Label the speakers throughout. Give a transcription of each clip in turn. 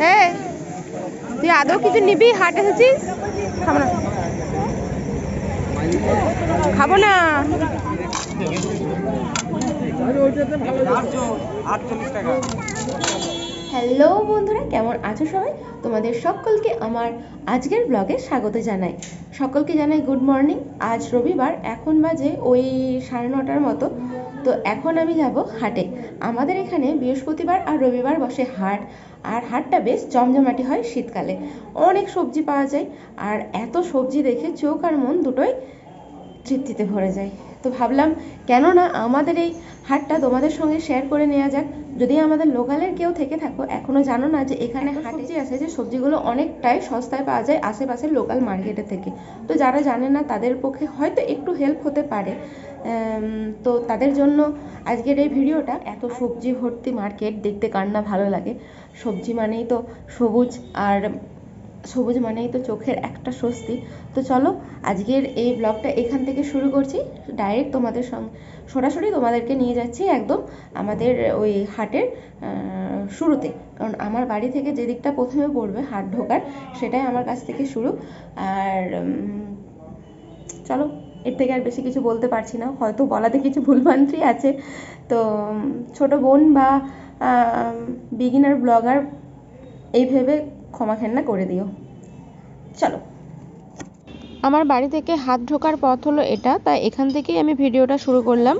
Speaker 1: হ্যাঁ তুই আদৌ কিছু নিবি? হাট এসেছিস? খাব না। খাব না। হ্যালো বন্ধুরা, কেমন আছো সবাই? তোমাদের সকলকে আমার আজকের ব্লগে স্বাগত জানাই। সকলকে জানাই গুড মর্নিং আজ রবিবার, এখন বাজে ওই সাড়ে নটার মতো। তো এখন আমি যাব হাটে। আমাদের এখানে বৃহস্পতিবার আর রবিবার বসে হাট। আর হাটটা বেশ জমজমাটি হয় শীতকালে। অনেক সবজি পাওয়া যায়, আর এত সবজি দেখে চোখ আর মন দুটোই তৃপ্তিতে ভরে যায়। তো ভাবলাম কেন না আমাদের এই হাটটা তোমাদের সঙ্গে শেয়ার করে নেওয়া যাক। যদি আমাদের লোকালের কেউ থেকে থাকো এখনও জানো না যে এখানে সবজি আছে যে সবজিগুলো অনেকটাই সস্তায় পাওয়া যায় আশেপাশের লোকাল মার্কেটে থেকে। তো যারা জানে না তাদের পক্ষে হয়তো একটু হেল্প হতে পারে। তো তাদের জন্য আজকের এই ভিডিওটা এত সবজি ভর্তি মার্কেট দেখতে কার না ভালো লাগে। সবজি মানেই তো সবুজ আর সবুজ মানেই তো চোখের একটা স্বস্তি। তো চলো, আজকের এই ব্লগটা এখান থেকে শুরু করছি। ডাইরেক্ট তোমাদের সঙ্গে সরাসরি তোমাদেরকে নিয়ে যাচ্ছি একদম আমাদের ওই হাটের শুরুতে। কারণ আমার বাড়ি থেকে যে দিকটা প্রথমে পড়বে হাট ঢোকার, সেটাই আমার কাছ থেকে শুরু। আর চলো, এর থেকে আর বেশি কিছু বলতে পারছি না। হয়তো বলাতে কিছু ভুলভ্রান্তি আছে। তো ছোট বোন বা বিগিনার ব্লগার এই ভেবে ক্ষমা ঘেন্না করে দিও। চলো। আমার বাড়ি থেকে হাত ঢোকার পথ হলো এটা, তাই এখান থেকেই আমি ভিডিওটা শুরু করলাম।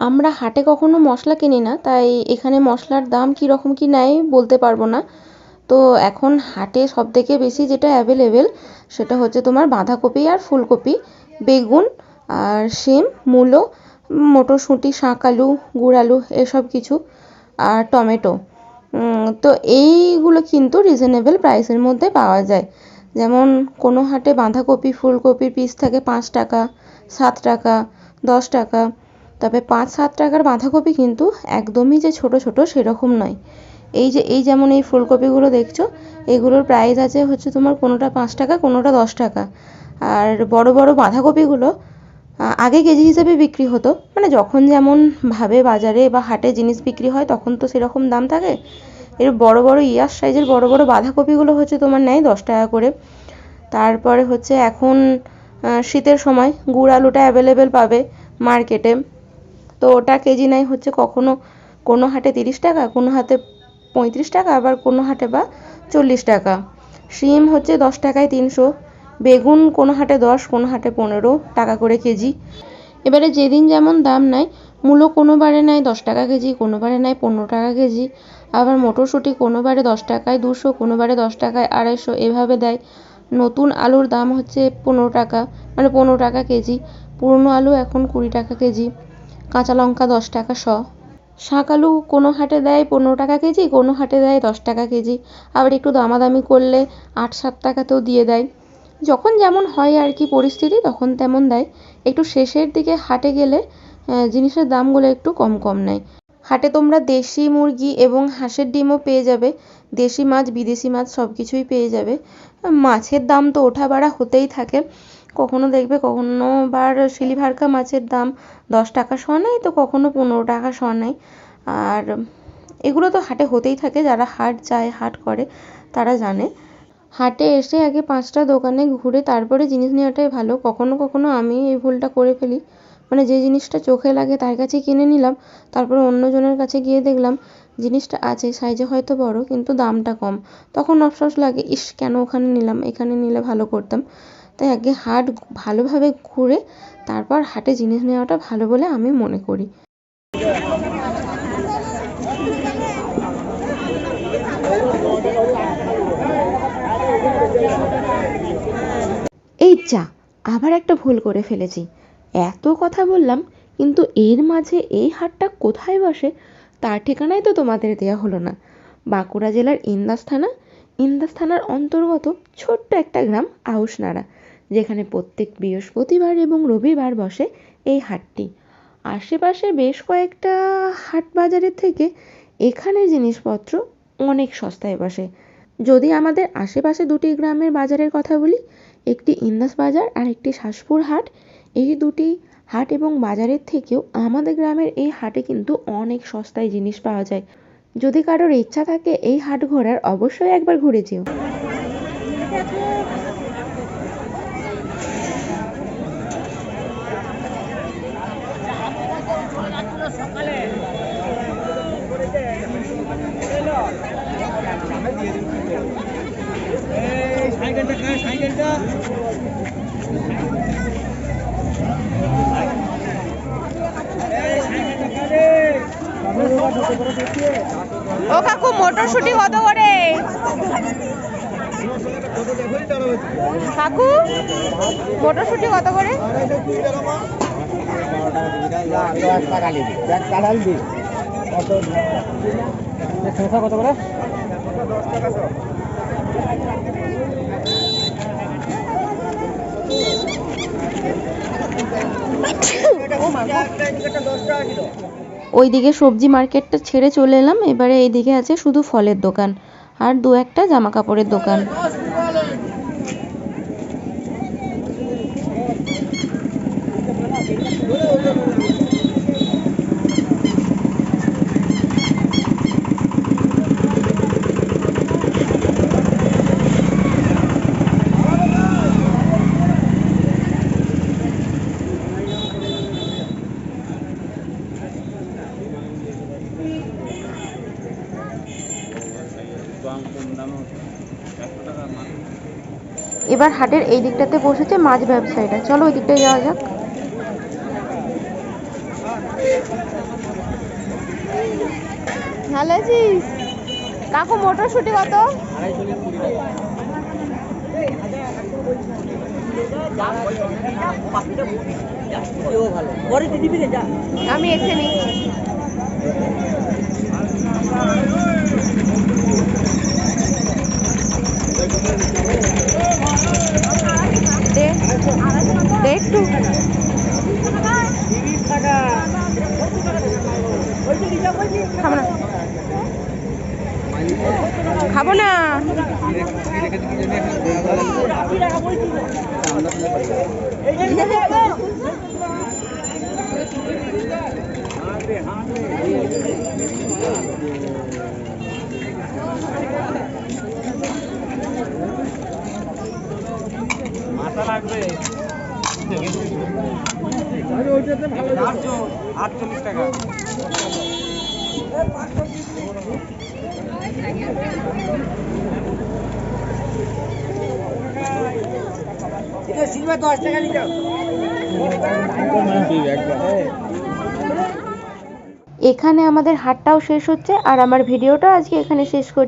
Speaker 1: আমরা হাটে কখনো মশলা কিনি না, তাই এখানে মশলার দাম কী রকম কী নেয় বলতে পারব না। তো এখন হাটে সব থেকে বেশি যেটা অ্যাভেলেবেল সেটা হচ্ছে তোমার বাঁধাকপি আর ফুলকপি, বেগুন আর শিম, মূলো, মটরশুঁটি শাক আলু গুড় আলু এসব কিছু আর টমেটো। তো এইগুলো কিন্তু রিজনেবল প্রাইসের মধ্যে পাওয়া যায়। যেমন কোনো হাটে বাঁধাকপি, ফুলকপির পিস থাকে পাঁচ টাকা, সাত টাকা, দশ টাকা। তবে পাঁচ, সাত টাকার বাঁধাকপি কিন্তু একদমই যে ছোট ছোট সেরকম নয়। এই যে, এই যেমন এই ফুলকপিগুলো দেখছ, এগুলোর প্রাইস আছে হচ্ছে তোমার কোনোটা পাঁচ টাকা, কোনোটা দশ টাকা। আর বড় বড় বাঁধাকপিগুলো আগে কেজি হিসেবে বিক্রি হতো। মানে যখন যেমন ভাবে বাজারে বা হাটে জিনিস বিক্রি হয়, তখন তো সেরকম দাম থাকে। এর বড় বড় ইয়ার সাইজের বড় বড় বাঁধাকপিগুলো হচ্ছে তোমার নেয় দশ টাকা করে। তারপরে হচ্ছে এখন শীতের সময় গুড় আলুটা অ্যাভেলেবেল পাবে মার্কেটে তো ওটা কেজি নেয় হচ্ছে কখনো কোনো হাটে তিরিশ টাকা, কোনো হাতে পঁয়ত্রিশ টাকা, আবার কোনো হাটে বা চল্লিশ টাকা। শিম হচ্ছে দশ টাকায় তিনশো। বেগুন কোনো হাটে দশ, কোনো হাটে পনেরো টাকা করে কেজি। এবারে যেদিন যেমন দাম নেয় মূলো কোনো বারে নেয় দশ টাকা কেজি, কোনো বারে নেয় পনেরো টাকা কেজি। আবার মটরশুঁটি কোনো বারে দশ টাকায়, দুশো কোনো বারে দশ টাকায়, আড়াইশো এভাবে দেয়। নতুন আলুর দাম হচ্ছে পনেরো টাকা মানে পনেরো টাকা কেজি। পুরনো আলু এখন কুড়ি টাকা কেজি, কাঁচা লঙ্কা দশ টাকা শ। শাক আলু কোনো হাটে দেয় পনেরো টাকা কেজি, কোনো হাটে দেয় দশ টাকা কেজি। আবার একটু দামাদামি করলে আট, সাত টাকাতেও দিয়ে দেয়। যখন যেমন হয় আর কি পরিস্থিতি, তখন তেমন দেয়। একটু শেষের দিকে হাটে গেলে জিনিসের দামগুলো একটু কম কম নেয়। হাটে তোমরা দেশি মুরগি এবং হাঁসের ডিমও পেয়ে যাবে। দেশি মাছ, বিদেশি মাছ সব কিছুই পেয়ে যাবে। মাছের দাম তো ওঠা বাড়া হতেই থাকে। কখনো দেখবে, কখনো বার সিলিভারকা মাছের দাম দশ টাকা শ নেয়, তো কখনো পনেরো টাকা শ নেয়। আর এগুলো তো হাটে হতেই থাকে, যারা হাট যায়, হাট করে, তারা জানে। হাটে এসে আগে পাঁচটা দোকানে ঘুরে তারপরে জিনিস নেওয়াটাই ভালো। কখনো কখনো আমি এই ভুলটা করে ফেলি। মানে যে জিনিসটা চোখে লাগে তার কাছে কিনে নিলাম, তারপরে অন্যজনের কাছে গিয়ে দেখলাম জিনিসটা আছে সাইজে হয়তো বড়, কিন্তু দামটা কম। তখন আফসোস লাগে, ইস, কেন ওখানে নিলাম? এখানে নিলে ভালো করতাম। তাই আগে হাট ভালোভাবে ঘুরে তারপর হাটে জিনিস নেওয়াটা ভালো বলে আমি মনে করি। এই যা, আবার একটা ভুল করে ফেলেছি। এত কথা বললাম, কিন্তু এর মাঝে এই হাটটা কোথায় বসে? তার ঠিকানাই তো তোমাদের দেওয়া হলো না। বাঁকুড়া জেলার ইন্দাস থানা। ইন্দাস থানার অন্তর্গত ছোট্ট একটা গ্রাম আউশনাড়া যেখানে প্রত্যেক বৃহস্পতিবার এবং রবিবার বসে এই হাটটি। আশেপাশে বেশ কয়েকটা হাট বাজারের থেকে এখানের জিনিসপত্র অনেক সস্তায় বসে। যদি আমাদের আশেপাশে দুটি গ্রামের বাজারের কথা বলি, একটি ইন্দাস বাজার আর একটি শাসপুর হাট, এই দুটি হাট এবং বাজারের থেকেও আমাদের গ্রামের এই হাটে কিন্তু অনেক সস্তায় জিনিস পাওয়া যায়। যদি কারোর ইচ্ছা থাকে এই হাট ঘোরার, অবশ্যই একবার ঘুরে যেও। ও কাকু মটরশুটি কত করে? কাকু মটরশুটি কত করে?
Speaker 2: কত করে?
Speaker 1: ওইদিকে সবজি মার্কেটটা ছেড়ে চলে এলাম, এবারে এইদিকে আছে শুধু ফলের দোকান, আর দু একটা জামা কাপড়ের দোকান। এবার হাটের এই দিকটাতে বসেছে মাছ ব্যবসায়ীরা। চলো ওই দিকটায় যাওয়া যাক। ভালো আছিস? কাকু মটরশুটি কত? আমি এসে নিচ্ছি দে দে একটু খাব না খাব না।
Speaker 2: মাথা লাগবে আটচল্লিশ টাকা।
Speaker 1: এখানে আমাদের হাটটাও শেষ হচ্ছে আর আমার ভিডিওটা আজকে এখানে শেষ করছি।